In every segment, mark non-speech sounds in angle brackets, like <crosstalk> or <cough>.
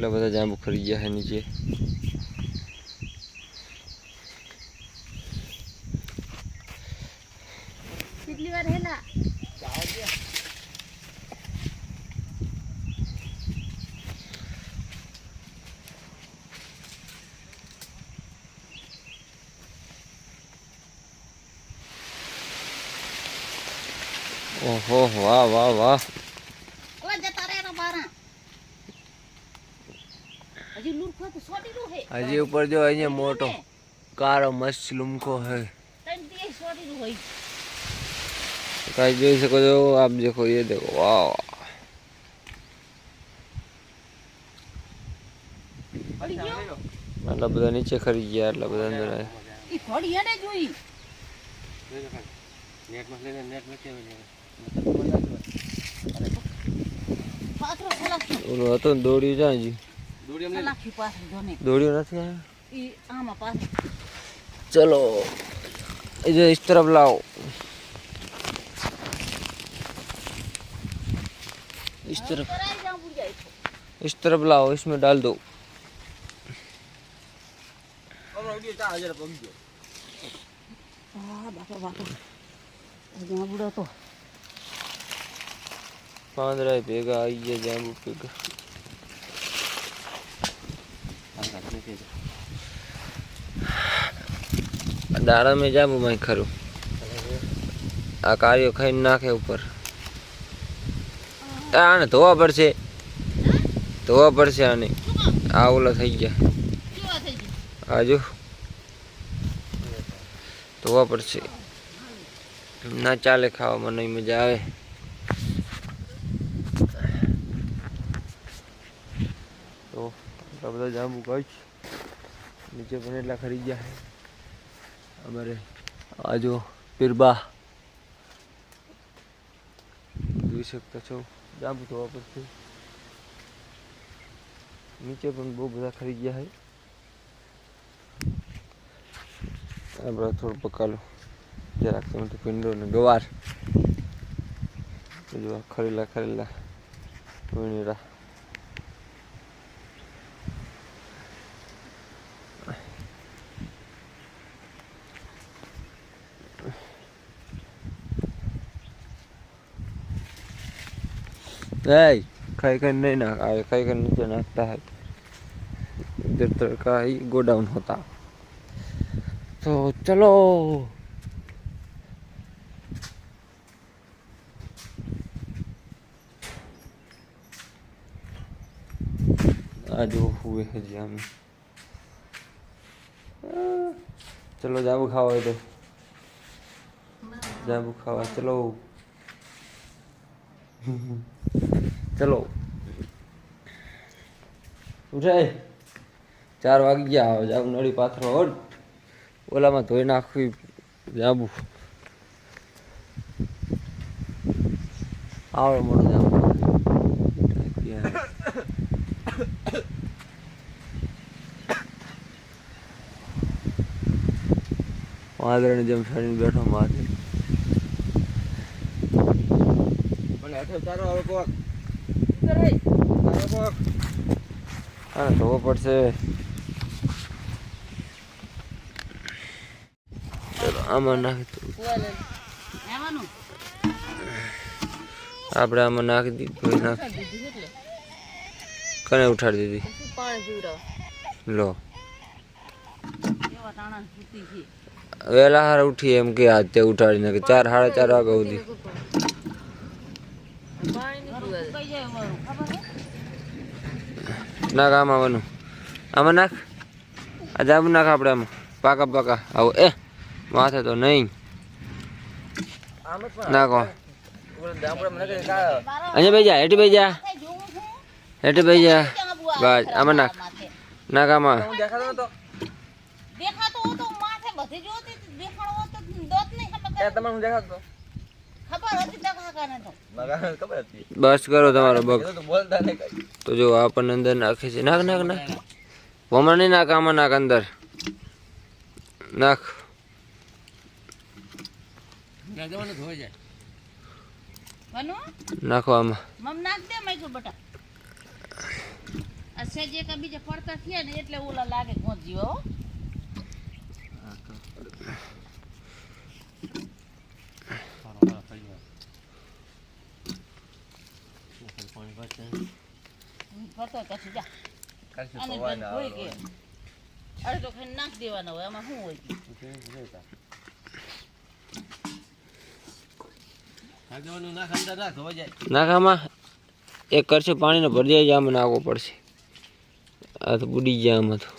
કેટલા બધા જાંબુ ખરી ગયા છે નીચે કેટલી વાર હેલા ઓહો વાહ વાહ વાહ કોઈ જતા રે એના બારા હજી ઉપર જો અહીંયા મોટો કાળો મસ્ત લુમકો હે. કઈ જોઈ શકો છો આપ દેખો એ દેખો વાહ. આટલા બધા નીચે ખરી ગયા આટલા બધા અંદર આવ્યા દોડ્યું જ્યાં દોડ્યું નથી આવ્યું ઈ આમાં પાછળ चलो इधर इस तरफ लाओ इस तरफ કરાઈ જાઉં बुझाई तो इस तरफ लाओ इसमें डाल दो હા બાપા બાપા જ્યાં બુડો તો મેં જાબુ માં ખરું. આ કાર્યો ખાઈને નાખે ઉપર. આને ધોવા પડશે. ધોવા પડશે આને. આ ઓલા થઈ ગયા. આજુ ધોવા પડશે. ના ચાલે ખાવામાં, નહીં મજા આવે. તો બધા જાંબુ કચ્છ નીચે પણ એટલા ખરી ગયા છે. અમારે આ જો પીરબા. જોઈ શકતા છો. જાંબુ ધોવા પડશે. નીચે પણ બહુ બધા ખરી ગયા છે. આપણે થોડું પકાલો. જરાક સમય પીંડો ને ગવાર. ખરેલા ખરેલા વીણીરા नहीं खाई कर नहीं ना आए खाई कर नीचे नाचता है इधर तड़का ही गोडाउन होता तो चलो आज वो हुए हैं जी हम चलो जाबू खाओ तो जाबू खावा चलो ચલો. ઉઠાય ચાર વાગી ગયા, હવે જાબુ નળી પાથરો હોટ ઓલામાં ધોઈ નાખવી, જાબુ. આવડે મોટો જાબુ. વાદળની જેમ ફરીને બેઠો માથે. હા, ધોવો પડશે. ચલો, આમાં નાખી આપણે આમાં નાખી દીધું નાખ કને ઉઠાડી દીધી? લો. વહેલા હાર ઉઠી એમ કે આજ ઉઠાડીને ઉઠાડી નાખી ચાર, સાડા ચાર વાગે સુધી. હે નાખ આમાં આવવાનું આમાં નાખ. આ જાબુ નાખ આપણે આમાં. પાકા પાકા. આવો. એ માથે તો નહીં. નાખો. અહીંયા ભાઈ જા. હેઠી ભાઈ જા. હેઠી બેસી જા. બસ આમાં નાખ. નાખ આમાં. દેખાતો હતો. માથે બધી જોતી દેખાડો હતો દોત નહીં. ખબર ખબર હતી દેખા કાને તો બસ કરો તમારો બગ. તો જો આપણને અંદર નાખે છે. નાખ નાખ નાખ. વમણ નહીં નાખ આમાં નાખ અંદર. નાખ. નાખવામાં નાખો આમાં. પડતા થયા ને એટલે ઓલા લાગે ગોંજી જા કે નાખામાં એક કરશે, પાણીને ભરી જાય આમાં નાખવો પડશે. આ તો બુડી જાય આમાં તો.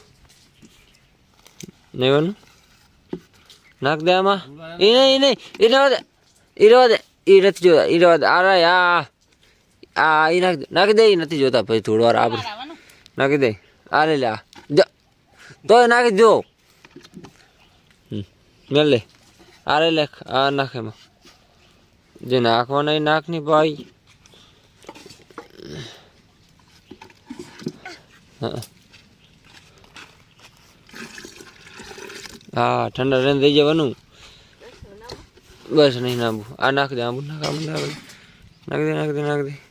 નહીં નાખ દે આમાં. એ નહીં નહીં, એ રહેવા દે. એ રહેવા દે, એ રથ જોતા, એ રહેવા દે. આ રે આ એ નાખ નાખી દે નથી જોતા પછી થોડી વાર આપણે નાખી દે. આ લે આ. તો નાખી હમ. મેલ લે. આ લે આ નાખે જે નાખવાના એ નાખની ભાઈ. હા, ઠંડા રહીને થઈ જવાનું. બસ, નહીં નાંબુ. આ નાખ દે, આંબુ નાખ આંબુ નાખ. નાખ દે નાખ દે નાખ દે.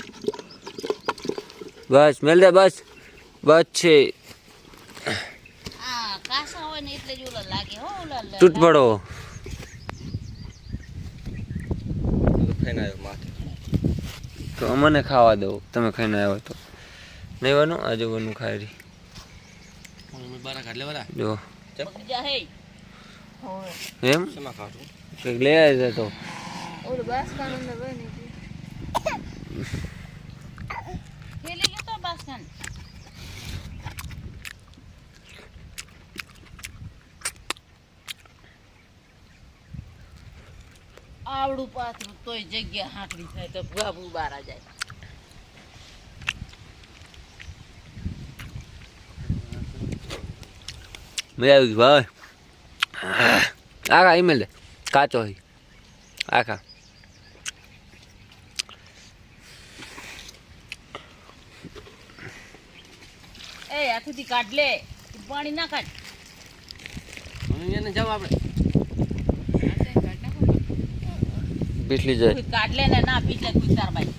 બસ મેલ દે બસ. બસ છે. આ કાસા હોય ને એટલે જ ઓલા લાગે હો ઓલા લ- તૂટ પડો. તો અમને ખાવા દો. તમે ખાઈને આવ્યો તો. નહીં વાનું આજે વાનું ખાઈ રહી જો. એમ? કંઈક લઈ આવે તો. <laughs> બાસન આવડું પાથરું તોય જગ્યા હાંકડી થાય તો ગાબુ બારા જાય. મજા આવી ગઈ ભાઈ. આખા ઈમેલ કાચો હોય આખા. એ હાથેથી કાઢ લે પાણી ના કાઢ પીછલી જાય કોઈ કાઢ લે ને ના પીછલે કોઈ તાર ભાઈ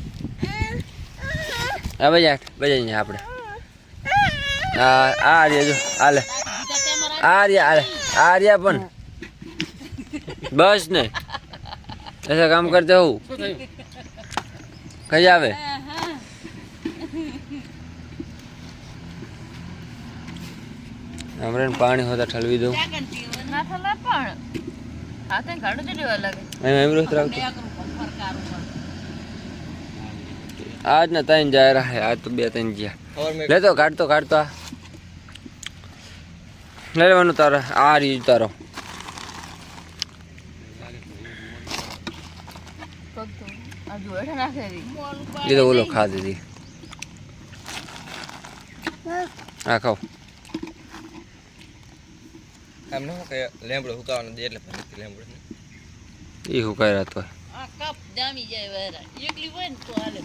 આ બજા બજા અહીંયા આપણે આ આ રહ્યા જો આ લે બીજા તેમાં આ રહ્યા આ લે આ રહ્યા પણ બસ ને ऐसा काम करते हो કઈ આવે હમણાં પાણી હોતા ઠલવી દઉં. ના થલા પણ હાથે કાઢો તો લેવા લાગે. એમ રાખતો આજ ના ત્રણ જાય રહે આજ તો બે ત્રણ જ્યાં લેતો કાઢતો કાઢતો આ. લઈ લેવાનું તારે આ રીજ તારો. એ તો ઓલો ખા દીધી હા ખાઓ એમ ન કે લેમડો હુકાવાનો દે એટલે ફરીથી લેમડો એ હુકાઈ રહેતો હોય આ કપ જામી જાય વેરા એકલી હોય ને તો હાલે.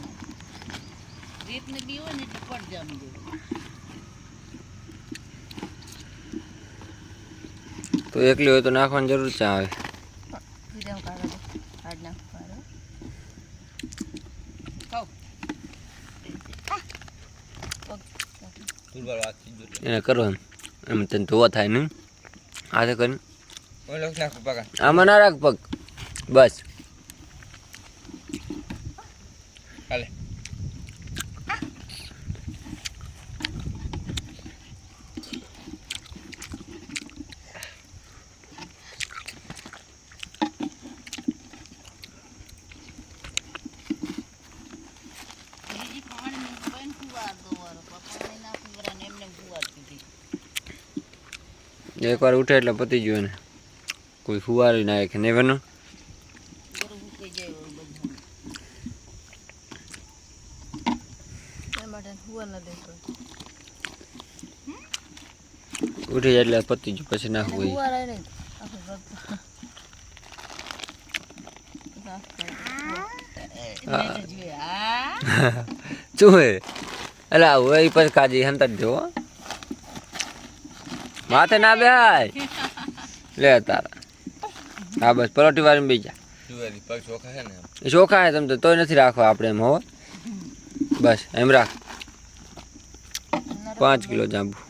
રીતને બી હોય ને એટલે પટ જામી જાય. તો એકલી હોય તો નાખવાની જરૂર છે આવે? એને કરો એમ. એમ તને ધોવા થાય નહીં. હાથે તો કરી. આમાં ના રાખ પગ. બસ. હાલે બીજી પાણી બંધ ફુવાર દોવાનો પપ્પાને ના ફુવારા ને એમને ફુવાર દીધી એકવાર ઉઠે એટલે પતી ગયું ને કોઈ ફુવારી નાખે કે બધું ઉઠી જાય એટલે પતી ગયું પછી નાખવું જોયું. આ. <laughs> શું એટલે આવું એ પછી કાજી હંતર જો હો. માથે ના બેહાય. લે તારા. હા બસ પરોઠી વાળી બીજા ચોખા. હે તમ તો તોય નથી રાખવા આપણે એમ હો. બસ એમ રાખ. પાંચ કિલો જાંબુ.